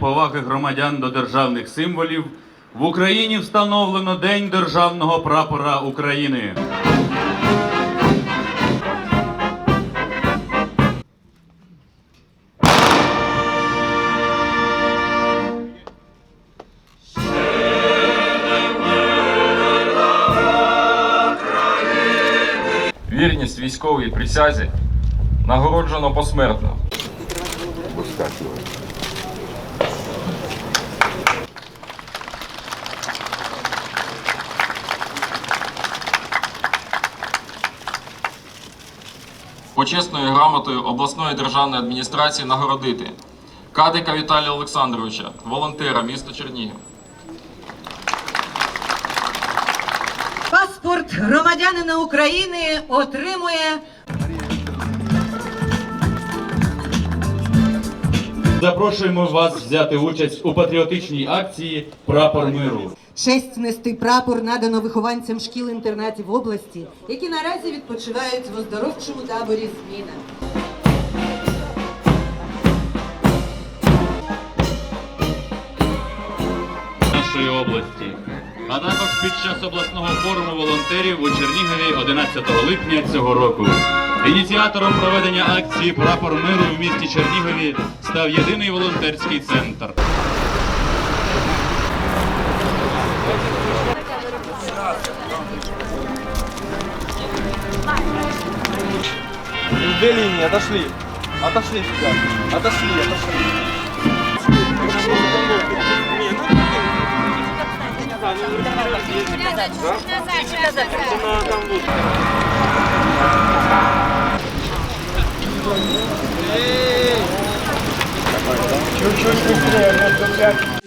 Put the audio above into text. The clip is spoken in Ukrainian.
Поваги громадян до державних символів. В Україні встановлено День державного прапора України. Військовій присязі нагороджено посмертно. Почесною грамотою обласної державної адміністрації нагородити Кадика Віталія Олександровича, волонтера міста Чернігів. Паспорт громадянина України отримує Запрошуємо вас взяти участь у патріотичній акції Прапор миру. честь нести прапор надано вихованцям шкіл-інтернатів області, які наразі відпочивають в оздоровчому таборі Зміна. нашої області, а також під час обласного форуму волонтерів у Чернігові 11 липня цього року. Ініціатором проведення акції Прапор миру в місті Чернігові став єдиний волонтерський центр. Две линии, отошли. Отошли сюда. Отошли, отошли. Чуть-чуть быстрее,